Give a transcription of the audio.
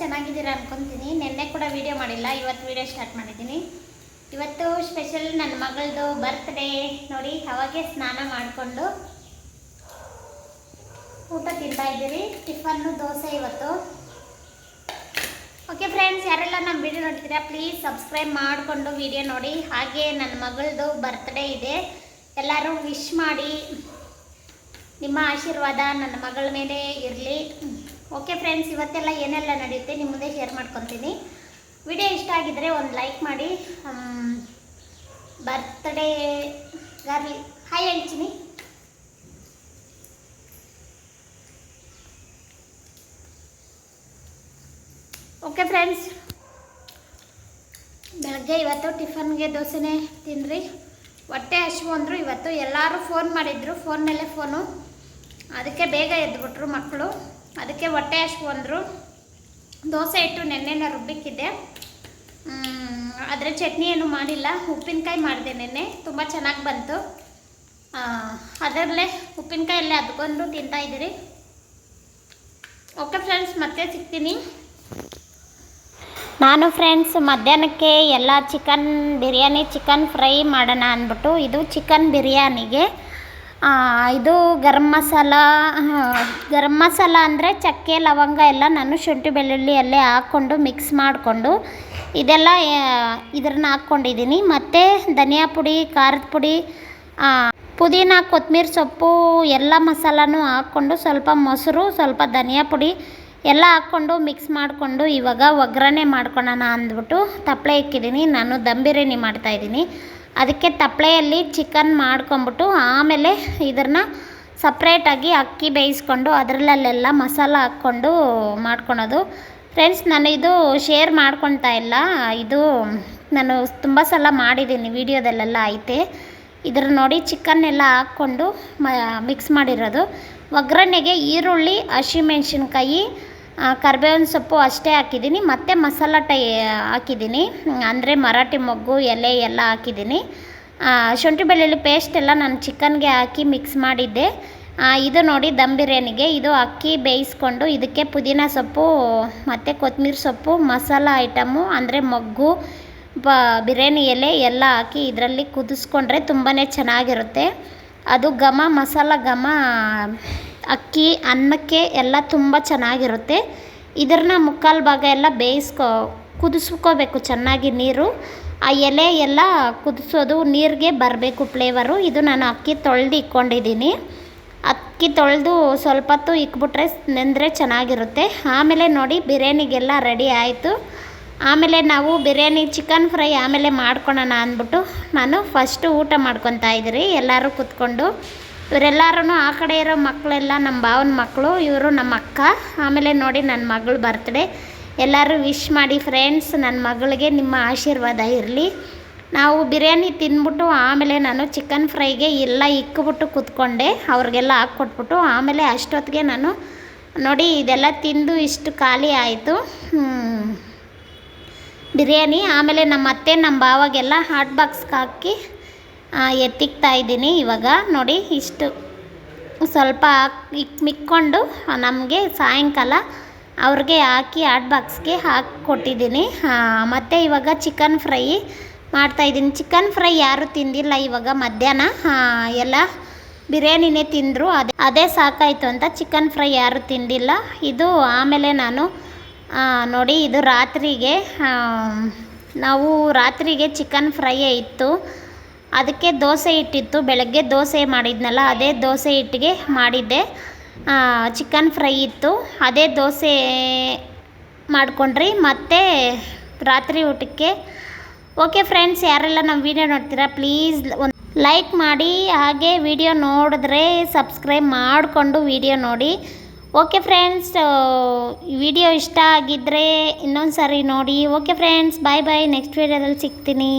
ಚೆನ್ನಾಗಿದ್ದೀರಾ ಅನ್ಕೊತೀನಿ. ನಿನ್ನೆ ಕೂಡ ವೀಡಿಯೋ ಮಾಡಿಲ್ಲ, ಇವತ್ತು ವೀಡಿಯೋ ಸ್ಟಾರ್ಟ್ ಮಾಡಿದ್ದೀನಿ. ಇವತ್ತು ಸ್ಪೆಷಲ್ ನನ್ನ ಮಗಳದು ಬರ್ತ್ಡೇ ನೋಡಿ, ಅವಾಗೆ ಸ್ನಾನ ಮಾಡಿಕೊಂಡು ಊಟ ತಿಂತಾ ಇದ್ದೀರಿ. ಟಿಫನ್ನು ದೋಸೆ ಇವತ್ತು. ಓಕೆ ಫ್ರೆಂಡ್ಸ್ ಯಾರೆಲ್ಲ ನಮ್ಮ ವಿಡಿಯೋ ನೋಡ್ತೀರಾ ಪ್ಲೀಸ್ ಸಬ್ಸ್ಕ್ರೈಬ್ ಮಾಡಿಕೊಂಡು ವಿಡಿಯೋ ನೋಡಿ. ಹಾಗೆ ನನ್ನ ಮಗಳದು ಬರ್ತ್ಡೇ ಇದೆ. ಎಲ್ಲರೂ ವಿಶ್ ಮಾಡಿ. ನಿಮ್ಮ ಆಶೀರ್ವಾದ ನನ್ನ ಮಗಳ ಮೇಲೆ ಇರಲಿ. ಓಕೆ ಫ್ರೆಂಡ್ಸ್ ಇವತ್ತೆಲ್ಲ ಏನೆಲ್ಲ ನಡೆಯುತ್ತೆ ನಿಮ್ಮ ಮುಂದೆ ಶೇರ್ ಮಾಡ್ಕೊತೀನಿ. ವಿಡಿಯೋ ಇಷ್ಟ ಆಗಿದ್ರೆ ಒಂದು ಲೈಕ್ ಮಾಡಿ ಬರ್ತ್ಡೇ ಗಾರ್ಲಿ ಹಾಯ್ ಹೇಳ್ತೀನಿ ಓಕೆ ಫ್ರೆಂಡ್ಸ್ ಬೆಳಗ್ಗೆ ಇವತ್ತು ಟಿಫನ್ಗೆ ದೋಸೆನೇ ತಿನ್ರಿ ಹೊಟ್ಟೆ ಹಶು ಅಂದರು ಇವತ್ತು ಎಲ್ಲರೂ ಫೋನ್ ಮಾಡಿದ್ರು ಫೋನ್ ಮೇಲೆ ಫೋನು ಅದಕ್ಕೆ ಬೇಗ ಎದ್ಬಿಟ್ರು ಮಕ್ಕಳು ಅದಕ್ಕೆ ಹೊಟ್ಟೆ ಅಷ್ಟು ಬಂದರು ದೋಸೆ ಇಟ್ಟು ನೆನ್ನೆನ ರುಬ್ಬಿಕ್ಕಿದ್ದೆ. ಆದರೆ ಚಟ್ನಿ ಏನು ಮಾಡಿಲ್ಲ. ಉಪ್ಪಿನಕಾಯಿ ಮಾಡಿದೆ ನೆನ್ನೆ. ತುಂಬ ಚೆನ್ನಾಗಿ ಬಂತು. ಅದರಲ್ಲೇ ಉಪ್ಪಿನಕಾಯಲ್ಲೇ ಅದ್ಕೊಂಡು ತಿಂತಾ ಇದ್ದೀರಿ. ಓಕೆ ಫ್ರೆಂಡ್ಸ್ ಮತ್ತೆ ಸಿಗ್ತೀನಿ. ನಾನು ಫ್ರೆಂಡ್ಸ್ ಮಧ್ಯಾಹ್ನಕ್ಕೆ ಎಲ್ಲ ಚಿಕನ್ ಬಿರಿಯಾನಿ ಚಿಕನ್ ಫ್ರೈ ಮಾಡೋಣ ಅಂದ್ಬಿಟ್ಟು, ಇದು ಚಿಕನ್ ಬಿರಿಯಾನಿಗೆ ಇದು ಗರಂ ಮಸಾಲ ಗರಂ ಮಸಾಲ ಅಂದರೆ ಚಕ್ಕೆ, ಲವಂಗ ಎಲ್ಲ ನಾನು ಶುಂಠಿ ಬೆಳ್ಳುಳ್ಳಿ ಅಲ್ಲೇ ಹಾಕ್ಕೊಂಡು ಮಿಕ್ಸ್ ಮಾಡಿಕೊಂಡು ಇದೆಲ್ಲ ಇದ್ರನ್ನ ಹಾಕ್ಕೊಂಡಿದ್ದೀನಿ. ಮತ್ತು ಧನಿಯಾ ಪುಡಿ, ಖಾರದ ಪುಡಿ ಪುದೀನ ಕೊತ್ತಂಬರಿ ಸೊಪ್ಪು ಎಲ್ಲ ಮಸಾಲನೂ ಹಾಕ್ಕೊಂಡು ಸ್ವಲ್ಪ ಮೊಸರು, ಸ್ವಲ್ಪ ಧನಿಯಾ ಪುಡಿ ಎಲ್ಲ ಹಾಕ್ಕೊಂಡು ಮಿಕ್ಸ್ ಮಾಡಿಕೊಂಡು ಇವಾಗ ಒಗ್ಗರಣೆ ಮಾಡ್ಕೊಳೋಣ ಅಂದ್ಬಿಟ್ಟು ತಪ್ಪಲೆ ಇಕ್ಕಿದ್ದೀನಿ. ನಾನು ದಮ್ ಬಿರಿಯಾನಿ ಮಾಡ್ತಾಯಿದ್ದೀನಿ ಅದಕ್ಕೆ ತಪ್ಪಲೆಯಲ್ಲಿ ಚಿಕನ್ ಮಾಡ್ಕೊಂಬಿಟ್ಟು ಆಮೇಲೆ ಇದನ್ನು ಸಪ್ರೇಟಾಗಿ ಅಕ್ಕಿ ಬೇಯಿಸ್ಕೊಂಡು ಅದರಲ್ಲೆಲ್ಲ ಮಸಾಲ ಹಾಕ್ಕೊಂಡು ಮಾಡ್ಕೊಳೋದು. ಫ್ರೆಂಡ್ಸ್ ನಾನು ಇದು ಶೇರ್ ಮಾಡ್ಕೊತಾ ಇಲ್ಲ. ಇದು ನಾನು ತುಂಬ ಸಲ ಮಾಡಿದ್ದೀನಿ ವಿಡಿಯೋದಲ್ಲೆಲ್ಲ ಐತೆ. ಇದ್ರ ನೋಡಿ ಚಿಕನ್ ಎಲ್ಲ ಹಾಕ್ಕೊಂಡು ಮಿಕ್ಸ್ ಮಾಡಿರೋದು. ಒಗ್ಗರಣೆಗೆ ಈರುಳ್ಳಿ ಹಸಿಮೆಣ್ಸಿನ್ಕಾಯಿ ಕರ್ಬೇವಿನ ಸೊಪ್ಪು ಅಷ್ಟೇ ಹಾಕಿದ್ದೀನಿ. ಮತ್ತು ಮಸಾಲ ಟೈ ಹಾಕಿದ್ದೀನಿ. ಅಂದರೆ ಮರಾಠಿ ಮೊಗ್ಗು, ಎಲೆ ಎಲ್ಲ ಹಾಕಿದ್ದೀನಿ. ಶುಂಠಿ ಬೆಳ್ಳುಳ್ಳಿ ಪೇಸ್ಟ್ ಎಲ್ಲ ನಾನು ಚಿಕನ್ಗೆ ಹಾಕಿ ಮಿಕ್ಸ್ ಮಾಡಿದ್ದೆ. ಇದು ನೋಡಿ ದಮ್ ಬಿರಿಯಾನಿಗೆ. ಇದು ಅಕ್ಕಿ ಬೇಯಿಸ್ಕೊಂಡು ಇದಕ್ಕೆ ಪುದೀನ ಸೊಪ್ಪು, ಮತ್ತು ಕೊತ್ತಂಬರಿ ಸೊಪ್ಪು, ಮಸಾಲ ಐಟಮು, ಅಂದರೆ ಮೊಗ್ಗು, ಬ, ಬಿರಿಯಾನಿ ಎಲೆ ಎಲ್ಲ ಹಾಕಿ ಇದರಲ್ಲಿ ಕುದಿಸ್ಕೊಂಡ್ರೆ ತುಂಬಾ ಚೆನ್ನಾಗಿರುತ್ತೆ. ಅದು ಘಮ, ಮಸಾಲ ಘಮ ಅಕ್ಕಿ, ಅನ್ನಕ್ಕೆ ಎಲ್ಲ ತುಂಬ ಚೆನ್ನಾಗಿರುತ್ತೆ. ಇದನ್ನ ಮುಕ್ಕಾಲು ಭಾಗ ಎಲ್ಲ ಬೇಯಿಸ್ಕೋ, ಕುದಿಸ್ಕೋಬೇಕು ಚೆನ್ನಾಗಿ ನೀರು. ಆ ಎಲೆ ಎಲ್ಲ ಕುದಿಸೋದು ನೀರಿಗೆ ಬರಬೇಕು ಫ್ಲೇವರು ಇದು ನಾನು ಅಕ್ಕಿ ತೊಳೆದು ಇಕ್ಕೊಂಡಿದ್ದೀನಿ. ಅಕ್ಕಿ ತೊಳೆದು ಸ್ವಲ್ಪ ಹೊತ್ತು ಇಕ್ಬಿಟ್ರೆ ನೆಂದರೆ ಚೆನ್ನಾಗಿರುತ್ತೆ. ಆಮೇಲೆ ನೋಡಿ ಬಿರಿಯಾನಿಗೆಲ್ಲ ರೆಡಿ ಆಯಿತು. ಆಮೇಲೆ ನಾವು ಬಿರಿಯಾನಿ ಚಿಕನ್ ಫ್ರೈ ಆಮೇಲೆ ಮಾಡ್ಕೊಳೋಣ ಅಂದ್ಬಿಟ್ಟು ನಾನು ಫಸ್ಟು ಊಟ ಮಾಡ್ಕೊತಾ ಇದ್ದೀರಿ. ಎಲ್ಲರೂ ಕೂತ್ಕೊಂಡು ಇವರೆಲ್ಲರೂ ಆ ಕಡೆ ಇರೋ ಮಕ್ಕಳೆಲ್ಲ ನಮ್ಮ ಭಾವನ ಮಕ್ಕಳು, ಇವರು ನಮ್ಮ ಅಕ್ಕ. ಆಮೇಲೆ ನೋಡಿ ನನ್ನ ಮಗಳು ಬರ್ತ್ಡೇ ಎಲ್ಲರೂ ವಿಶ್ ಮಾಡಿ ಫ್ರೆಂಡ್ಸ್ ನನ್ನ ಮಗಳಿಗೆ ನಿಮ್ಮ ಆಶೀರ್ವಾದ ಇರಲಿ. ನಾವು ಬಿರಿಯಾನಿ ತಿಂದ್ಬಿಟ್ಟು ಆಮೇಲೆ ನಾನು ಚಿಕನ್ ಫ್ರೈಗೆ ಎಲ್ಲ ಇಕ್ಕಿಬಿಟ್ಟು ಕೂತ್ಕೊಂಡೆ. ಅವ್ರಿಗೆಲ್ಲ ಹಾಕ್ಕೊಟ್ಬಿಟ್ಟು ಆಮೇಲೆ ಅಷ್ಟೊತ್ತಿಗೆ ನಾನು ನೋಡಿ ಇದೆಲ್ಲ ತಿಂದು ಇಷ್ಟು ಖಾಲಿ ಆಯಿತು. ಬಿರಿಯಾನಿ. ಆಮೇಲೆ ನಮ್ಮ ಅತ್ತೆ, ನಮ್ಮ ಭಾವಾಗೆಲ್ಲ ಹಾಟ್ ಬಾಕ್ಸ್ಗೆ ಹಾಕಿ ಎತ್ತಿಕ್ತಾ ಇದ್ದೀನಿ ಇವಾಗ. ನೋಡಿ, ಇಷ್ಟು. ಸ್ವಲ್ಪ ಇಕ್ ಮಿಕ್ಕೊಂಡು ನಮಗೆ ಸಾಯಂಕಾಲ ಅವ್ರಿಗೆ ಹಾಕಿ ಆಟ್ ಬಾಕ್ಸ್ಗೆ ಹಾಕಿ ಕೊಟ್ಟಿದ್ದೀನಿ ಮತ್ತು ಇವಾಗ ಚಿಕನ್ ಫ್ರೈ ಮಾಡ್ತಾಯಿದ್ದೀನಿ ಚಿಕನ್ ಫ್ರೈ ಯಾರು ತಿಂದಿಲ್ಲ ಇವಾಗ ಮಧ್ಯಾಹ್ನ. ಎಲ್ಲ ಬಿರಿಯಾನಿನೇ ತಿಂದರು. ಅದೇ ಅದೇ ಸಾಕಾಯಿತು ಅಂತ ಚಿಕನ್ ಫ್ರೈ ಯಾರೂ ತಿಂದಿಲ್ಲ. ಇದು ಆಮೇಲೆ ನಾನು ನೋಡಿ, ಇದು ರಾತ್ರಿಗೆ ನಾವು ರಾತ್ರಿಗೆ ಚಿಕನ್ ಫ್ರೈಯೇ ಇತ್ತು. ಅದಕ್ಕೆ ದೋಸೆ ಹಿಟ್ಟಿತ್ತು ಬೆಳಗ್ಗೆ ದೋಸೆ ಮಾಡಿದ್ನಲ್ಲ, ಅದೇ ದೋಸೆ ಹಿಟ್ಟಿಗೆ ಮಾಡಿದ್ದೆ. ಚಿಕನ್ ಫ್ರೈ ಇತ್ತು. ಅದೇ ದೋಸೆ ಮಾಡಿಕೊಂಡ್ರಿ. ಮತ್ತು ರಾತ್ರಿ ಊಟಕ್ಕೆ, ಓಕೆ ಫ್ರೆಂಡ್ಸ್ ಯಾರೆಲ್ಲ ನಮ್ಮ ವಿಡಿಯೋ ನೋಡ್ತೀರಾ ಪ್ಲೀಸ್ ಲೈಕ್ ಮಾಡಿ. ಹಾಗೆ ವಿಡಿಯೋ ನೋಡಿದ್ರೆ ಸಬ್ಸ್ಕ್ರೈಬ್ ಮಾಡಿಕೊಂಡು ವಿಡಿಯೋ ನೋಡಿ. ಓಕೆ ಫ್ರೆಂಡ್ಸ್ ವಿಡಿಯೋ ಇಷ್ಟ ಆಗಿದ್ದರೆ ಇನ್ನೊಂದು ಸಾರಿ ನೋಡಿ. Okay friends bye bye next ವಿಡಿಯೋದಲ್ಲಿ ಸಿಗ್ತೀನಿ.